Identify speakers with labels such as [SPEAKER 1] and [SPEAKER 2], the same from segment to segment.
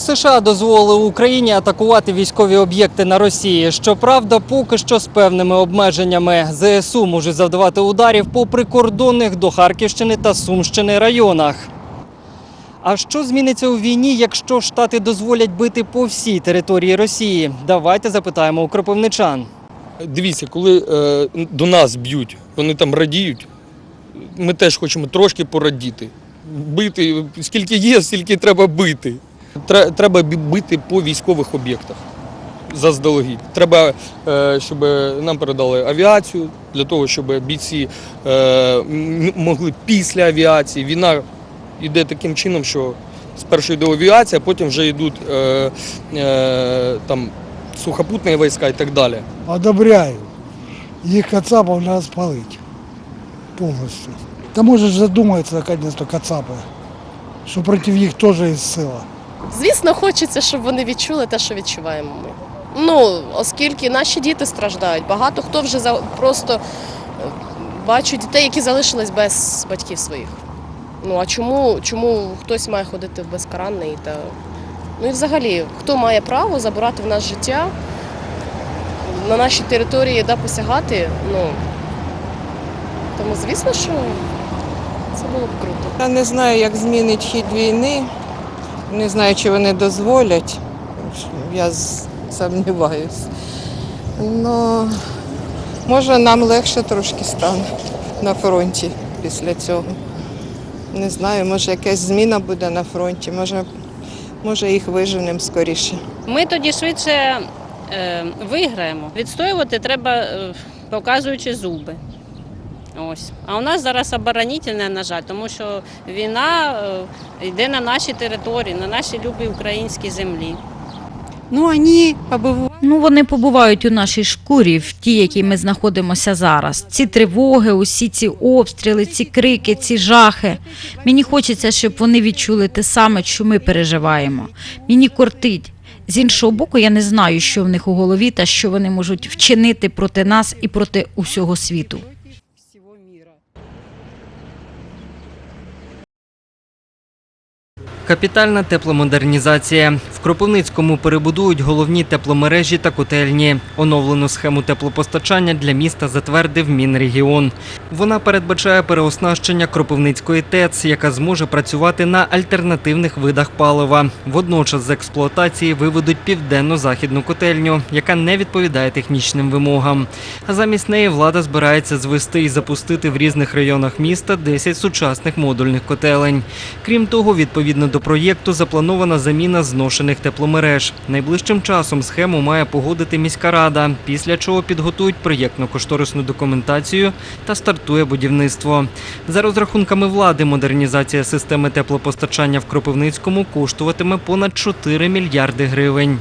[SPEAKER 1] США дозволили Україні атакувати військові об'єкти на Росії. Щоправда, поки що з певними обмеженнями ЗСУ можуть завдавати ударів по прикордонних до Харківщини та Сумщини районах. А що зміниться у війні, якщо штати дозволять бити по всій території Росії? Давайте запитаємо у кропивничан.
[SPEAKER 2] Дивіться, коли е, до нас б'ють, вони там радіють. Ми теж хочемо трошки порадіти. Бити, скільки є, стільки треба бити. Тре- Треба бити по військових об'єктах. Заздалегідь. Треба, е, щоб нам передали авіацію, для того, щоб бійці е, могли після авіації. Війна йде таким чином, що спершу йде авіація, а потім вже йдуть е, сухопутні війська і так далі.
[SPEAKER 3] одобряю. Их кацапов надо спалить полностью. Да можешь задуматься наконец-то кацапы, что против них тоже есть сила.
[SPEAKER 4] Звісно, хочеться, щоб вони відчули те, що відчуваємо ми. Ну, оскільки наші діти страждають, багато хто вже за просто е, бачу дітей, які залишились без батьків своїх. Ну а чому, чому хтось має ходити в безкаранний та. Ну і взагалі, хто має право забирати в нас життя на нашій території да, посягати? Ну тому звісно, що це було б круто.
[SPEAKER 5] Я не знаю, як змінить хід війни. Не знаю, чи вони дозволять. Я сумніваюсь. Ну, може, нам легше трошки стане на фронті після цього. Не знаю, може якась зміна буде на фронті, може, може їх виженемо скоріше.
[SPEAKER 6] Ми тоді швидше е, виграємо. Відстоювати треба, е, показуючи зуби. Ось. А у нас зараз оборонительне, на жаль, тому що війна е, йде на нашій території, на нашій любій українській землі.
[SPEAKER 7] Ну, они побывали.
[SPEAKER 8] Ну, вони побувають у нашій шкурі, в тій, якій ми знаходимося зараз. Ці тривоги, усі ці обстріли, ці крики, ці жахи. Мені хочеться, щоб вони відчули те саме, що ми переживаємо. Мені кортить. З іншого боку, я не знаю, що в них у голові та що вони можуть вчинити проти нас і проти усього світу.
[SPEAKER 1] Капітальна тепломодернізація. В Кропивницькому перебудують головні тепломережі та котельні. Оновлену схему теплопостачання для міста затвердив Мінрегіон. Вона передбачає переоснащення Кропивницької ТЕЦ, яка зможе працювати на альтернативних видах палива. Водночас з експлуатації виведуть південно-західну котельню, яка не відповідає технічним вимогам. А замість неї влада збирається звести і запустити в різних районах міста 10 сучасних модульних котелень. Крім того, відповідно до проєкту запланована заміна зношених тепломереж. Найближчим часом схему має погодити міська рада, після чого підготують проєктно-кошторисну документацію та стартує будівництво. За розрахунками влади, модернізація системи теплопостачання в Кропивницькому коштуватиме понад 4 мільярди гривень.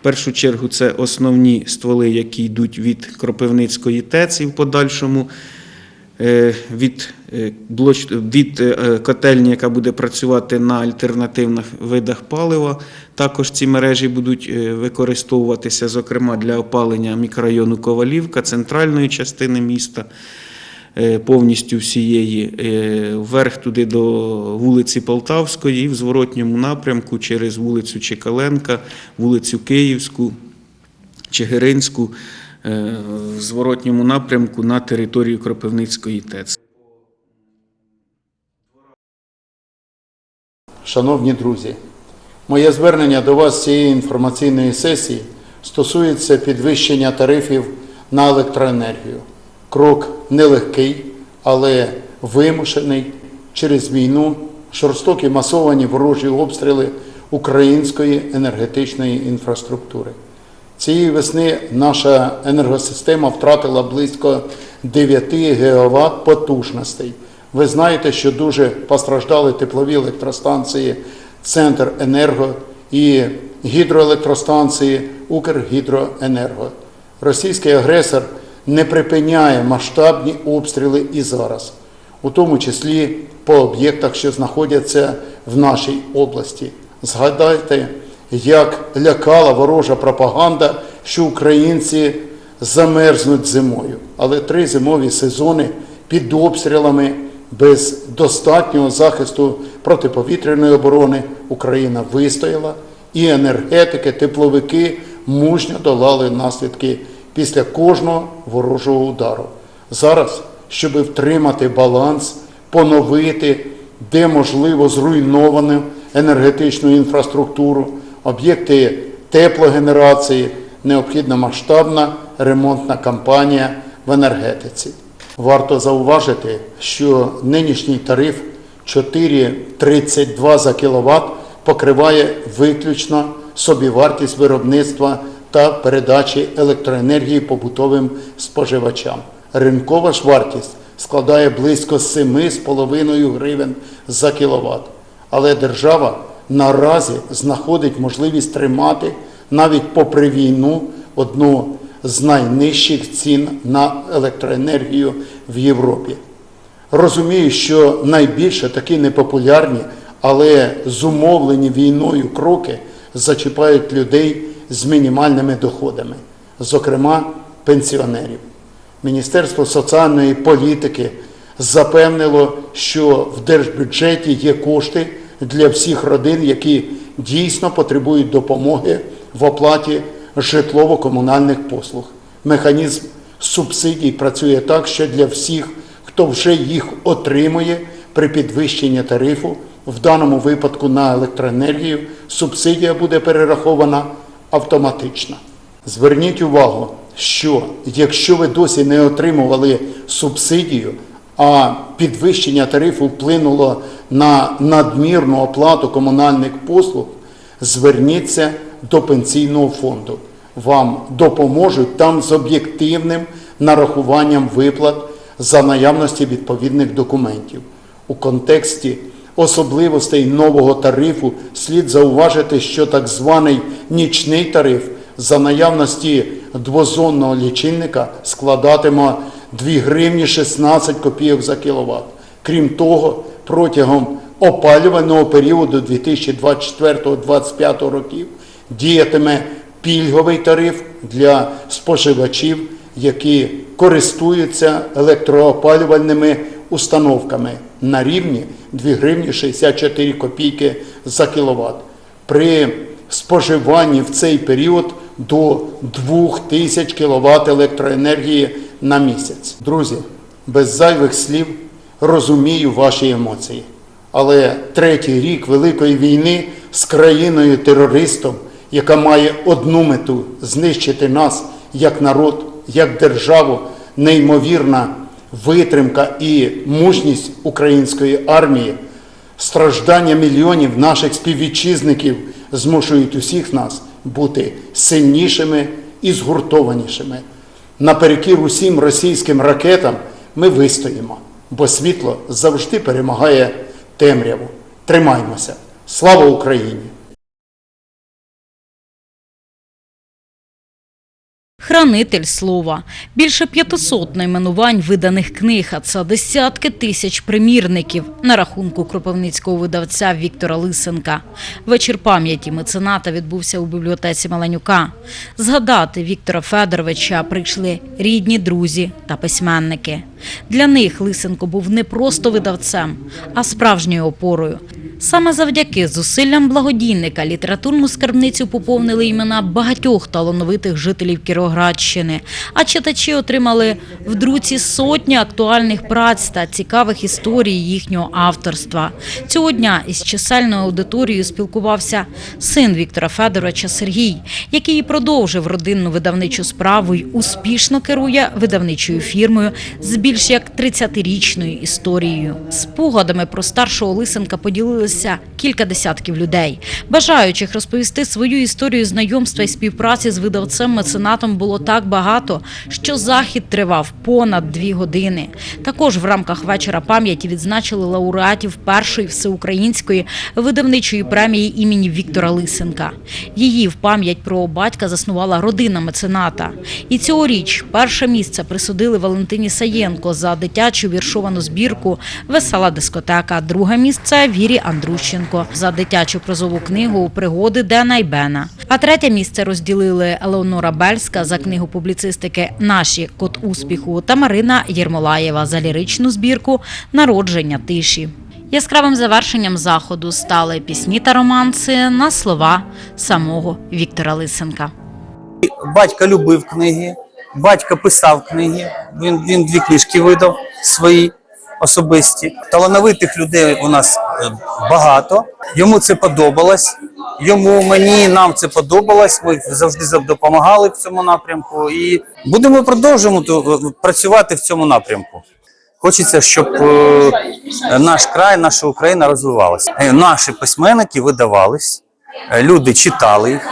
[SPEAKER 9] В першу чергу це основні стволи, які йдуть від Кропивницької ТЕЦ і в подальшому від, е, від е, котельні, яка буде працювати на альтернативних видах палива. Також ці мережі будуть е, використовуватися, зокрема, для опалення мікрорайону Ковалівка, центральної частини міста. е, Повністю всієї е, вверх туди до вулиці Полтавської і в зворотньому напрямку через вулицю Чекаленка, вулицю Київську, Чигиринську, е, в зворотньому напрямку на територію Кропивницької ТЕЦ.
[SPEAKER 10] Шановні друзі, моє звернення до вас цієї інформаційної сесії стосується підвищення тарифів на електроенергію. Крок нелегкий, але вимушений через війну, жорстокі масовані ворожі обстріли української енергетичної інфраструктури. Цієї весни наша енергосистема втратила близько 9 ГВт потужностей. Ви знаєте, що дуже постраждали теплові електростанції Центр Енерго і гідроелектростанції Укргідроенерго. Російський агресор не припиняє масштабні обстріли і зараз, у тому числі по об'єктах, що знаходяться в нашій області. Згадайте, як лякала ворожа пропаганда, що українці замерзнуть зимою. Але три зимові сезони під обстрілами без достатнього захисту протиповітряної оборони Україна вистояла і енергетики, тепловики мужньо долали наслідки після кожного ворожого удару. Зараз, щоб втримати баланс, поновити, де можливо зруйновану енергетичну інфраструктуру, об'єкти теплогенерації, необхідна масштабна ремонтна кампанія в енергетиці. Варто зауважити, що нинішній тариф 4,32 за кіловат покриває виключно собівартість виробництва та передачі електроенергії побутовим споживачам. Ринкова ж вартість складає близько 7,5 гривень за кіловат. Але держава наразі знаходить можливість тримати навіть попри війну одну з найнижчих цін на електроенергію в Європі. Розумію, що найбільше такі непопулярні, але зумовлені війною кроки зачіпають людей з мінімальними доходами, зокрема пенсіонерів. Міністерство соціальної політики запевнило, що в держбюджеті є кошти для всіх родин, які дійсно потребують допомоги в оплаті житлово-комунальних послуг. Механізм субсидій працює так, що для всіх, хто вже їх отримує при підвищенні тарифу, в даному випадку на електроенергію, субсидія буде перерахована автоматично. Зверніть увагу, що якщо ви досі не отримували субсидію, а підвищення тарифу вплинуло на надмірну оплату комунальних послуг, зверніться до пенсійного фонду. Вам допоможуть там з об'єктивним нарахуванням виплат за наявності відповідних документів. У контексті особливостей нового тарифу слід зауважити, що так званий нічний тариф за наявності двозонного лічильника складатиме 2 гривні 16 копійок за кіловат. Крім того, протягом опалювального періоду 2024-2025 років діятиме пільговий тариф для споживачів, які користуються електроопалювальними установками на рівні 2 гривні 64 копійки за кіловат. При споживанні в цей період до 2000 кВт електроенергії на місяць. Друзі, без зайвих слів розумію ваші емоції. Але третій рік Великої війни з країною-терористом, яка має одну мету знищити нас як народ, як державу, неймовірна витримка і мужність української армії, страждання мільйонів наших співвітчизників змушують усіх нас бути сильнішими і згуртованішими. Наперекір усім російським ракетам ми вистоїмо, бо світло завжди перемагає темряву. Тримаймося! Слава Україні!
[SPEAKER 8] Хранитель слова. Більше 500 найменувань виданих книг, а це десятки тисяч примірників на рахунку кропивницького видавця Віктора Лисенка. Вечір пам'яті мецената відбувся у бібліотеці Маленюка. Згадати Віктора Федоровича прийшли рідні, друзі та письменники. Для них Лисенко був не просто видавцем, а справжньою опорою. Саме завдяки зусиллям благодійника літературну скарбницю поповнили імена багатьох талановитих жителів Кіровоградщини, а читачі отримали в друці сотні актуальних праць та цікавих історій їхнього авторства. Цього дня із чисельною аудиторією спілкувався син Віктора Федоровича Сергій, який продовжив родинну видавничу справу й успішно керує видавничою фірмою з більш як 30-річною історією. Спогадами про старшого Лисенка поділилися кілька десятків людей. Бажаючих розповісти свою історію знайомства і співпраці з видавцем-меценатом було так багато, що захід тривав понад дві години. Також в рамках вечора пам'яті відзначили лауреатів першої всеукраїнської видавничої премії імені Віктора Лисенка. Її в пам'ять про батька заснувала родина мецената. І цьогоріч перше місце присудили Валентині Саєнко за дитячу віршовану збірку Весела дискотека. Друге місце Вірі Андрущенко за дитячу прозову книгу Пригоди Дена і Бена. А третє місце розділили Елеонора Бельська за книгу публіцистики Наші код успіху та Марина Єрмолаєва за ліричну збірку Народження тиші. Яскравим завершенням заходу стали пісні та романси на слова самого Віктора Лисенка.
[SPEAKER 11] Батько любив книги, батько писав книги. Він, він дві книжки видав свої особисті. Талановитих людей у нас е, багато. Йому це подобалось. Йому, мені, нам це подобалось. Ми завжди допомагали в цьому напрямку. І будемо продовжувати е, працювати в цьому напрямку. Хочеться, щоб е, наш край, наша Україна розвивалася. Наші письменники видавались, люди читали їх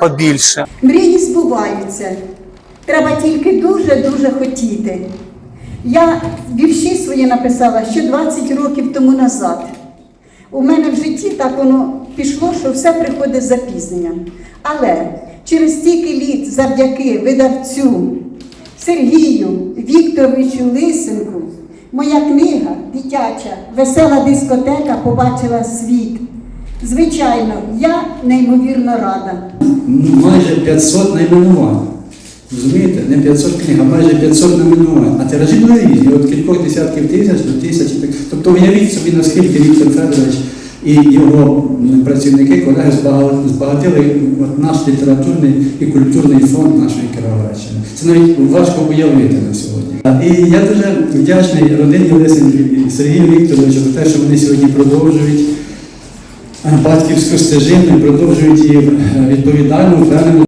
[SPEAKER 11] побільше.
[SPEAKER 12] Мрії збуваються. Треба тільки дуже-дуже хотіти. Я вірші свої написала ще 20 років тому назад. У мене в житті так воно пішло, що все приходить з запізненням. Але через стільки літ завдяки видавцю Сергію Вікторовичу Лисенку моя книга дитяча Весела дискотека побачила світ. Звичайно, я неймовірно рада.
[SPEAKER 13] майже 500 найменувань. Розумієте? Не 500 книг, а майже 500 найменувань. А тиражі були різні, від кількох десятків тисяч до тисячі. Тобто уявіть собі, наскільки Віктор Федорович і його працівники, колеги збагатили от наш літературний і культурний фонд нашої Кіровоградщини. Це навіть важко уявити на сьогодні. І я дуже вдячний родині Лисенків Сергію Вікторовичу за те, що вони сьогодні продовжують батьківську стежину продовжують її е, відповідально, впевнено